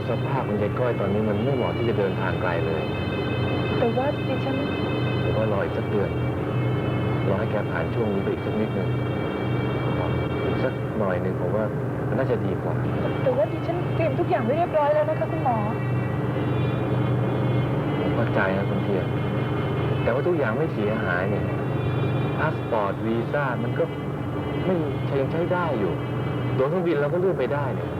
ว่าสภาพของยายก้อยตอนนี้มันไม่เหมาะที่จะเดินทางไกลเลย แต่ว่าดิฉันผมว่ารออีกสักเดือนรอให้แกผ่านช่วงนี้ไปอีกสักนิดหนึ่งอีกสักหน่อยหนึ่งผมว่ามันน่าจะดีกว่า แต่ว่าดิฉันเตรียมทุกอย่างไว้เรียบร้อยแล้วนะคะคุณหมอผมเข้าใจนะคุณเทียนแต่ว่าทุกอย่างไม่เสียหายเนี่ยพาสปอร์ตวีซ่ามันก็ไม่ใช้ยังใช้ได้อยู่ ตั๋วเครื่องบินเราก็เลื่อนไปได้เนี่ย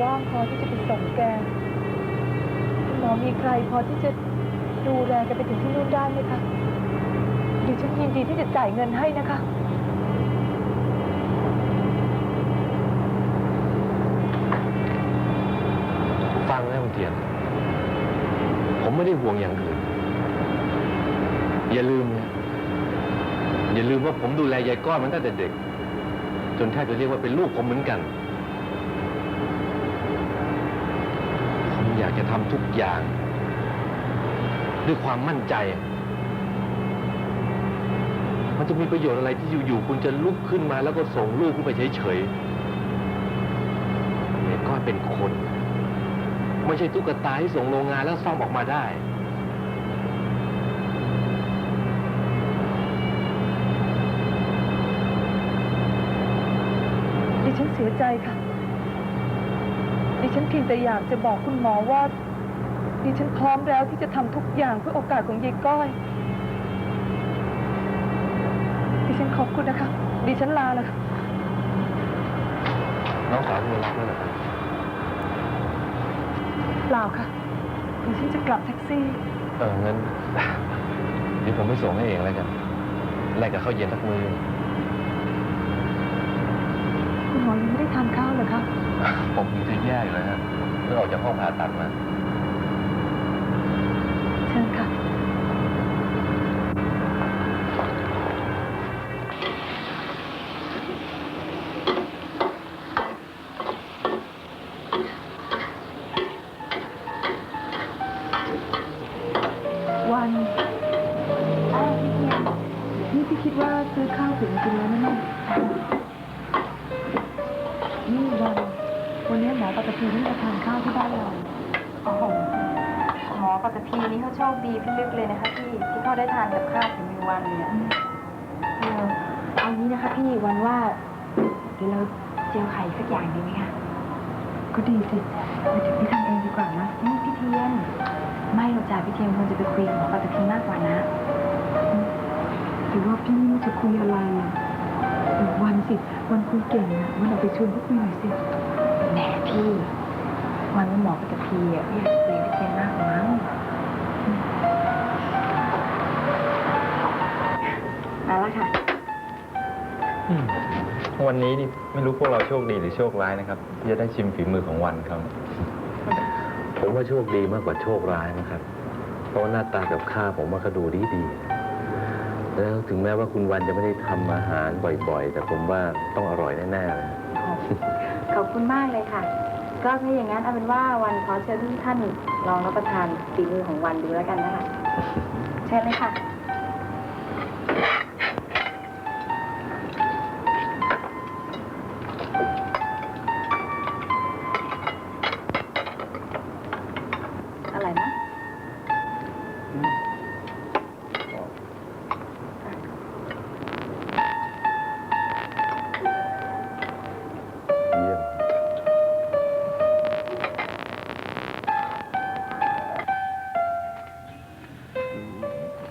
ว่างพอที่จะไปส่งแกคุณหมอมีใครพอที่จะดูแลแกไปถึงที่นู่นได้ไหมคะดิฉันยินดีที่จะจ่ายเงินให้นะคะ ฟังนะคุณเทียน ผมไม่ได้ห่วงอย่างอื่น อย่าลืมนะอย่าลืมว่าผมดูแลยายก้อนมันตั้งแต่เด็ก จนแทบจะเรียกว่าเป็นลูกผมเหมือนกัน ผม อยากจะทำทุกอย่าง ด้วยความมั่นใจ มันจะมีประโยชน์อะไรที่อยู่ๆคุณจะลุกขึ้นมาแล้วก็ส่งลูกขึ้นไปเฉยๆยายก้อนเป็นคน ไม่ใช่ตุ๊กตาที่ส่งโรงงานแล้วซ่อมออกมาได้ดิฉันเสียใจค่ะ ฉันเพียงแต่อยากจะบอกคุณหมอว่าดิฉันพร้อมแล้วที่จะทำทุกอย่างเพื่อโอกาสของยายก้อยดิฉันขอบคุณนะคะ ดิฉันลาแล้วค่ะน้องสาวคุณรับแล้วเหรอครับเปล่าค่ะดิฉันจะกลับแท็กซี่ เอองั้น เดี๋ยวผมไปส่งให้เองแล้วกันแลกกับข้าวเย็นสักมือ คุณหมอยังไม่ได้ทานข้าวเหรอคะ ผมยังจะแย่อยู่เลยฮะเพิ่งออกจากห้องผ่าตัดมา เชิญค่ะ ปัตภีนี่เขาโชคดีพิลึกเลยนะคะพี่ที่เขาได้ทานกับข้าวถึงมีวันเนี่ยเออเอางี้นะคะพี่วันว่าเดี๋ยวเราเจียวไข่สักอย่างดีไหมคะก็ดีสิเดี๋ยวพี่ทำเองดีกว่านะนี่พี่เทียนไม่หรอกจ้ะพี่เทียนควรจะไปคุยกับหมอปัตภีมากกว่านะหรือว่าพี่ไม่รู้จะคุยอะไรอะเออวันสิวันคุยเก่งอะวันออกไปชวนเขาคุยหน่อยสิแหมพี่ วันว่าหมอปัตภีอะพี่อยากจะคุยกับพี่เทียนมากกว่ามั้ง มาแล้วค่ะวันนี้นี่ไม่รู้พวกเราโชคดีหรือโชคร้ายนะครับที่จะได้ชิมฝีมือของวันเขาผมว่าโชคดีมากกว่าโชคร้ายนะครับ เพราะว่าหน้าตากับข้าวผมว่าเขาดูดีดีๆแล้วถึงแม้ว่าคุณวันจะไม่ได้ทำอาหารบ่อยๆ แต่ผมว่าต้องอร่อยแน่ๆเลยขอบคุณมากเลยค่ะ ก็ถ้าอย่างนั้นเอาเป็นว่าวันขอเชิญทุกท่านลองรับประทานฝีมือของวันดูแล้วกันนะคะ เชิญเลยค่ะ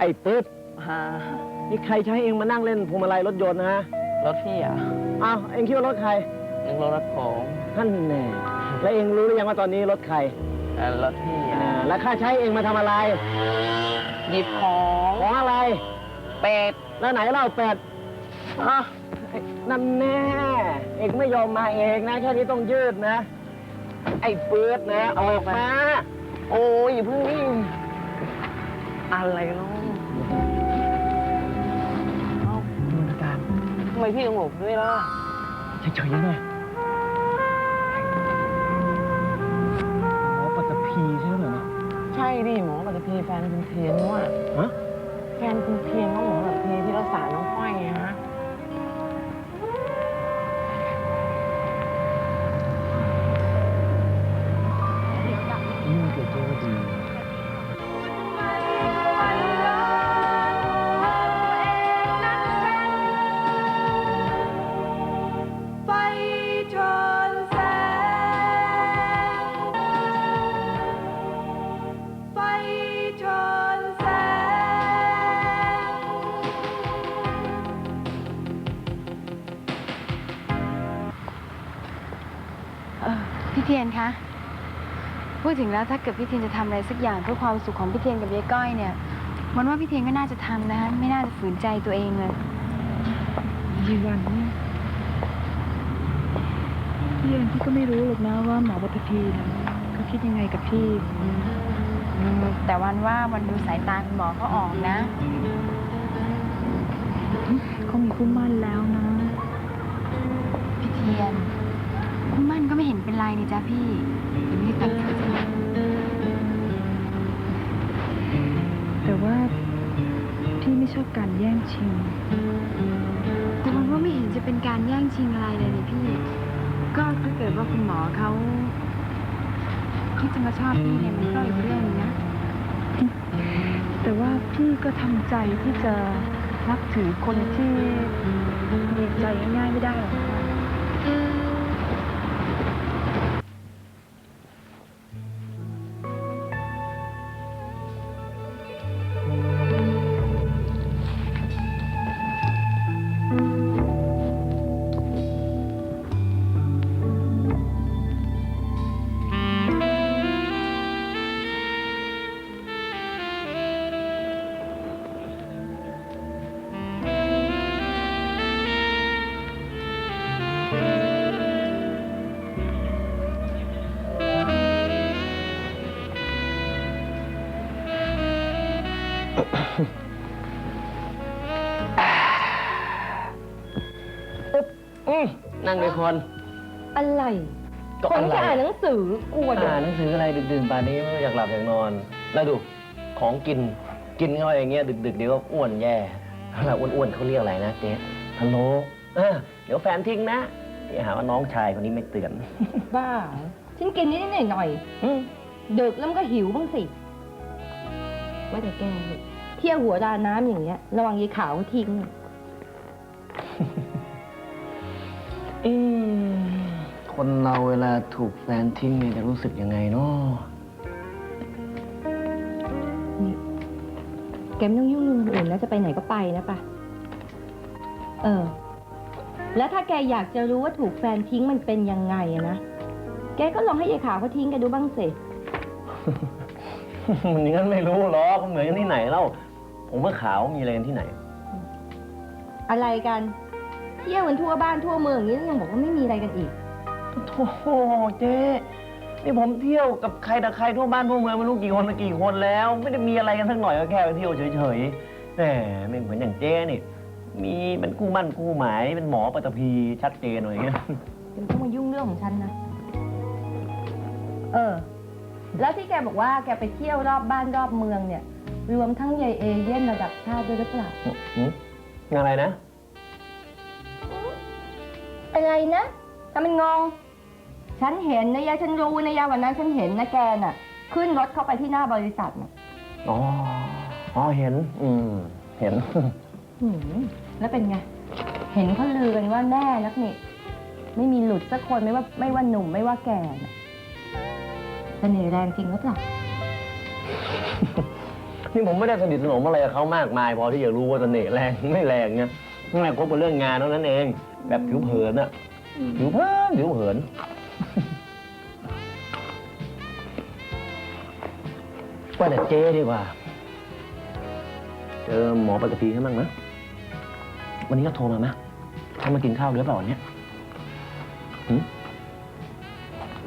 ไอ้ปึ๊ดฮะนี่ใครใช้เองมานั่งเล่นพวงมาลัยรถยนต์นะฮะรถพี่อะอ้าวเองคิดว่ารถใครนึกรถผมท่านแน่แล้วเองรู้หรือยังว่าตอนนี้รถใครเอ่อรถพี่อ่าอะแล้วข้าใช้เองมาทำอะไร หยิบของของอะไร เป็ดแล้วไหนเล่าเป็ดอะไอ้นั่นแน่ เองไม่ยอมมาเองนะ แค่นี้ต้องยืดนะ ไอ้ปืดนะ ออกมา โอ้ยอย่าเพิ่งนี่ อะไรเนาะเอ้าดูอาการทำไมพี่ต้องหลบด้วยล่ะ เฉยๆหน่อยหมอปัตตภีใช่ไหมเนี่ยใช่ดิหมอปัตภีแฟนคุณเทียนว่ะฮะ แฟนคุณเทียนก็หมอ พี่เทียนคะ พูดถึงแล้วถ้าเกิดพี่เทียนจะทำอะไรสักอย่างเพื่อความสุขของพี่เทียนกับยายก้อยเนี่ยมันว่าพี่เทียนก็น่าจะทำนะคะไม่น่าจะฝืนใจตัวเองเลยยีวันเนี่ยพี่เองพี่ก็ไม่รู้หรอกนะว่าหมอบัตพีนะเขาคิดยังไงกับพี่อืมแต่วันว่าวันดูสายตาคุณหมอเขาออกนะ เขามีคู่หมั่นแล้วนะ พี่เทียนคุณ มั่นก็ไม่เห็นเป็นไรนี่จ้ะพี่ยังไม่ได้แต่งงานสักอย่างแต่ว่าพี่ไม่ชอบการแย่งชิง แต่วันว่าไม่เห็นจะเป็นการแย่งชิงอะไรเลยนี่พี่ ก็ถ้าเกิดว่าคุณหมอเขาคิดจะมาชอบพี่เนี่ยมันก็อีกเรื่องหนึงนะ แต่ว่าพี่ก็ทำใจที่จะนับถือคนที่มีใจง่ายๆไม่ได้หรอก นั่งเลยคนอะไร ก็คนอะไรที่อ่านหนังสือกลัวเดี๋ยวอ่านหนังสืออะไรดึกดื่นป่านนี้ไม่อยากหลับอยากนอน แล้วดูของกินกินเข้าไปอย่างเงี้ยดึกๆเดี๋ยวก็อ้วนแย่ถ้าอ้วนๆเขาเรียกอะไรนะเจ๊ฮัลโหลเออเดี๋ยวแฟนทิ้งนะอย่าหาว่าน้องชายคนนี้ไม่เตือนบ้าฉันกินนิดๆหน่อยอืมๆดึกแล้วมันก็หิวบ้างสิว่าแต่แกเนี่ยเที่ยวหัวดานน้ำอย่างเงี้ยระวังยายขาวเขาทิ้ง อืมคนเราเวลาถูกแฟนทิ้งเนี่ยจะรู้สึกยังไงเนาะนี่แกไม่ต้องยุ่งเรื่องคนอื่นนะจะไปไหนก็ไปนะปะเออ แล้วถ้าแกอยากจะรู้ว่าถูกแฟนทิ้งมันเป็นยังไงอะนะ แกก็ลองให้ยายขาวเขาทิ้งแกดูบ้างสิ มันอย่างนั้นไม่รู้หรอกเหมือนกันที่ไหนเล่า ผมว่าขาวมีอะไรกันที่ไหน อะไรกัน เที่ยวกันทั่วบ้านทั่วเมืองอย่างนี้ยังบอกว่าไม่มีอะไรกันอีกโอ้โหเจ๊นี่ผมเที่ยวกับใครแต่ใครทั่วบ้านทั่วเมืองไม่รู้กี่คนต่อกี่คนแล้ว ไม่ได้มีอะไรกันสักหน่อยก็แค่ไปเที่ยวเฉยๆแหมไม่เหมือนอย่างเจ๊นี่ มีเป็นคู่มั่นคู่หมายเป็นหมอปัตตภีชัดเจนอะไรอย่างเงี้ยแกไม่ต้องมายุ่งเรื่องของฉันนะ เออ แล้วที่แกบอกว่าแกไปเที่ยวรอบบ้านรอบเมืองเนี่ย รวมทั้งยายเอเย่นระดับชาติด้วยหรือเปล่า หืมงานอะไรนะ อะไรนะทำเป็นงง ฉันเห็นนะยะฉันรู้นะยะวันนั้นฉันเห็นนะแกน่ะ ขึ้นรถเข้าไปที่หน้าบริษัทน่ะอ๋อ อ๋อ เห็น อืม เห็น หืมแล้วเป็นไง เห็นเขาลือกันว่าแน่นักนี่ ไม่มีหลุดสักคนไม่ว่าไม่ว่าหนุ่มไม่ว่าแก่น่ะเสน่ห์แรงจริงหรือเปล่า นี่ผมไม่ได้สนิทสนมอะไรกับเขามากมาย พอที่จะรู้ว่าเสน่ห์แรงไม่แรงเนี่ยแม่คบกับเรื่องงานเท่านั้นเอง แบบผิวเผินอะผิวเผินผิวเผินว่าแต่เจ๊ดีกว่า เจอหมอปกติให้มั้งนะวันนี้ก็โทรมาไหมเขามากินข้าวหรือเปล่าวันเนี้ยหืม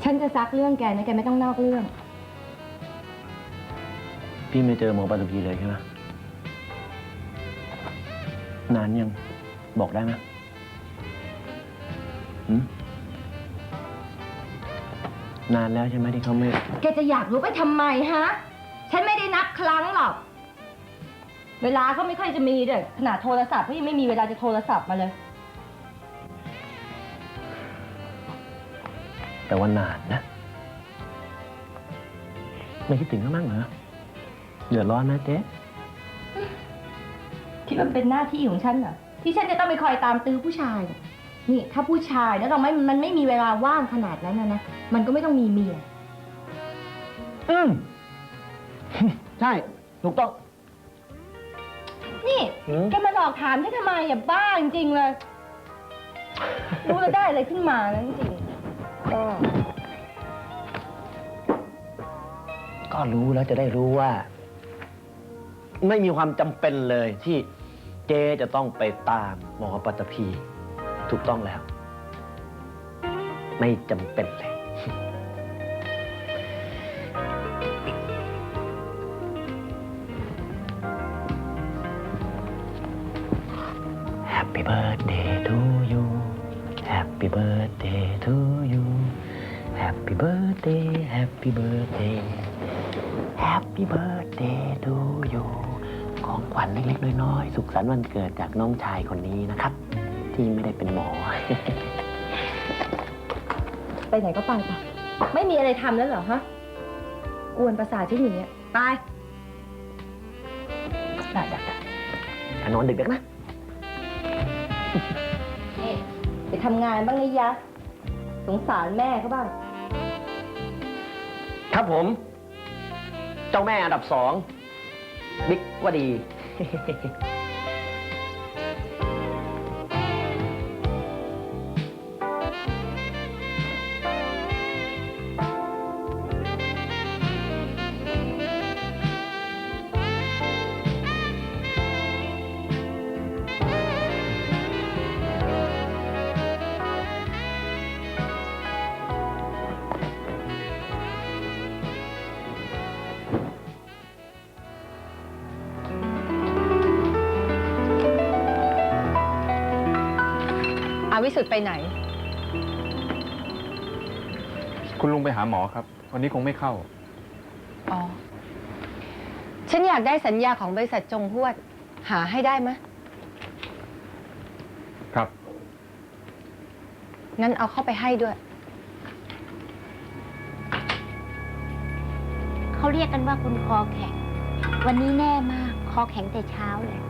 ฉันจะซักเรื่องแกนะแกไม่ต้องนอกเรื่อง พี่ไม่เจอหมอปฐพีเลยใช่ไหมนานยังบอกได้ไหม หืมนานแล้วใช่ไหมที่เขาไม่ แกจะอยากรู้ไปทำไมฮะ ฉันไม่ได้นับครั้งหรอก เวลาก็ไม่ค่อยจะมีด้วยขนาดโทรศัพท์ก็ยังไม่มีเวลาจะโทรศัพท์มาเลย แต่ว่านานนะ ไม่คิดถึงเขาบ้างเหรอเดือดร้อนนะเจ๊ที่มันเป็นหน้าที่ของฉันเหรอที่ฉันจะต้องไปคอยตามตื้อผู้ชายเนี่ย นี่ถ้าผู้ชายแล้วเราไม่มันไม่มีเวลาว่างขนาดนั้นนะนะ มันก็ไม่ต้องมีเมีย อืม ใช่ ถูกต้อง นี่หืม แกมาหลอกถามฉันทำไมอย่าบ้าจริงๆเลย รู้แล้วได้อะไรขึ้นมานะจริงๆก็ก็รู้แล้วจะได้รู้ว่า ไม่มีความจำเป็นเลยที่เจ๊จะต้องไปตามหมอปัตตภี ถูกต้องแล้ว ไม่จำเป็นเลย Happy birthday to you Happy birthday to you Happy birthday Happy birthday Happy birthday to you ของขวัญเล็กๆน้อยๆสุขสันต์วันเกิดจากน้องชายคนนี้นะครับ ที่ไม่ได้เป็นหมอ ไปไหนก็ไปไปไม่มีอะไรทำแล้วเหรอฮะ กวนประสาทฉันอยู่เนี่ย ไป ได้ได้ได้อะนอนดึกๆนะ นี่ไปทำงานบ้างนะยะ สงสารแม่เขาบ้าง ครับผม เจ้าแม่อันดับสอง บิ๊กว่าดี วิสุทธ์ไปไหน คุณลุงไปหาหมอครับ วันนี้คงไม่เข้า อ๋อ ฉันอยากได้สัญญาของบริษัทจงพวด หาให้ได้ไหมะครับ งั้นเอาเข้าไปให้ด้วย เขาเรียกกันว่าคุณคอแข็ง วันนี้แน่มาก คอแข็งแต่เช้าเลย